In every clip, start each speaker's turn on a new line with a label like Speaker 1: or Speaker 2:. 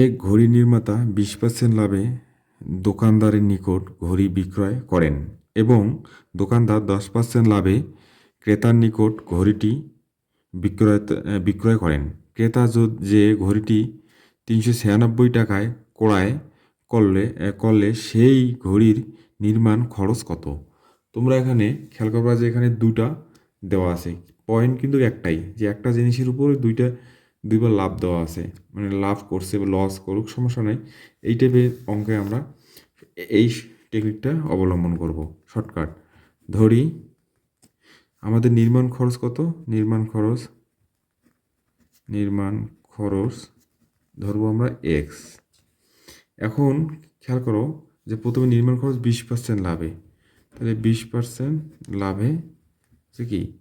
Speaker 1: এক ঘড়ি নির্মাতা বিশ পার্সেন্ট লাভে দোকানদারের নিকট ঘড়ি বিক্রয় করেন এবং দোকানদার দশ পার্সেন্ট লাভে ক্রেতার নিকট ঘড়িটি বিক্রয় বিক্রয় করেন। ক্রেতা যে ঘড়িটি তিনশো ছিয়ানব্বই টাকায় ক্রয় করলে করলে সেই ঘড়ির নির্মাণ খরচ কত? তোমরা এখানে খেয়াল করবা যে এখানে দুটা দেওয়া আছে। পয়েন্ট কিন্তু একটাই, যে একটা জিনিসের উপর দুইটা দুইবার লাভ দেওয়া আছে। মানে লাভ করছে বা লস করুক, সমস্যা নেই। এই টাইপের অঙ্কে আমরা এই টেকনিকটা অবলম্বন করব। শর্টকাট ধরি, আমাদের নির্মাণ খরচ কত? নির্মাণ খরচ নির্মাণ খরচ ধরবো আমরা এক্স এখন খেয়াল করো যে প্রথমে নির্মাণ খরচ বিশ পার্সেন্ট লাভে। তাহলে বিশ পার্সেন্ট লাভে কি?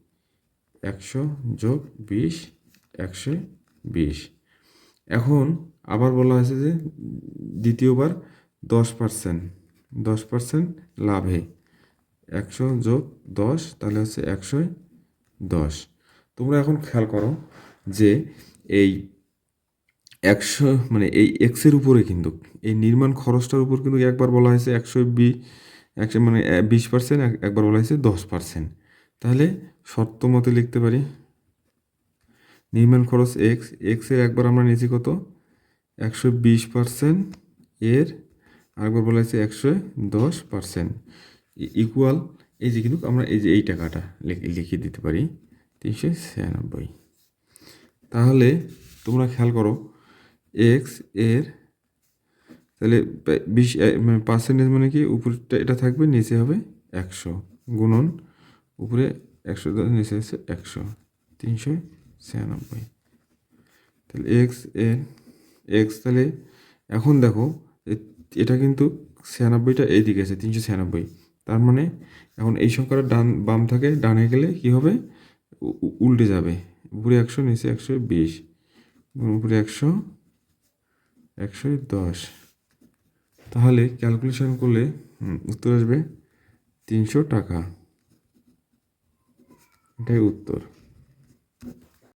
Speaker 1: একশো যোগ বিশ, একশো বিশ। এখন আবার বলা হয়েছে যে দ্বিতীয়বার দশ পার্সেন্ট দশ পার্সেন্ট লাভে। একশো যোগ দশ, তাহলে হচ্ছে একশো দশ। তোমরা এখন খেয়াল করো যে এই একশো মানে এই এক্সের উপরে কিন্তু, এই নির্মাণ খরচটার উপর কিন্তু একবার বলা হয়েছে একশো বি, একশো মানে বিশ পার্সেন্ট একবার বলা হয়েছে দশ পার্সেন্ট তাহলে শর্ত মতে লিখতে পারি নির্মাণ খরচ এক্স এক্সের একবার আমরা নিয়েছি কত? একশো বিশ পার্সেন্ট এর আরেকবার বলা হয়েছে একশো দশ পার্সেন্ট। ইকুয়াল এই যে কিন্তু আমরা এই যে এই টাকাটা লিখে দিতে পারি তিনশো ছিয়ানব্বই। তাহলে তোমরা খেয়াল করো এক্সের তাহলে বিশ পার্সেন্টেজ মানে কি? উপরটা এটা থাকবে, নিচে হবে একশো গুণন, উপরে একশো দশ, নিচে হচ্ছে একশো। তিনশো ছিয়ানব্বই। তাহলে এক্সের এক্স তাহলে এখন দেখো, এ- এটা কিন্তু ছিয়ানব্বইটা এইদিকে আছে, তিনশো ছিয়ানব্বই। তার মানে এখন এই সংখ্যাটা ডান, বাম থাকে, ডানে গেলে কি হবে? উল্টে যাবে। উপরে একশো, নিচে একশো বিশ। উপরে একশো একশো দশ। তাহলে ক্যালকুলেশন করলে উত্তর আসবে তিনশো টাকা। এটাই উত্তর।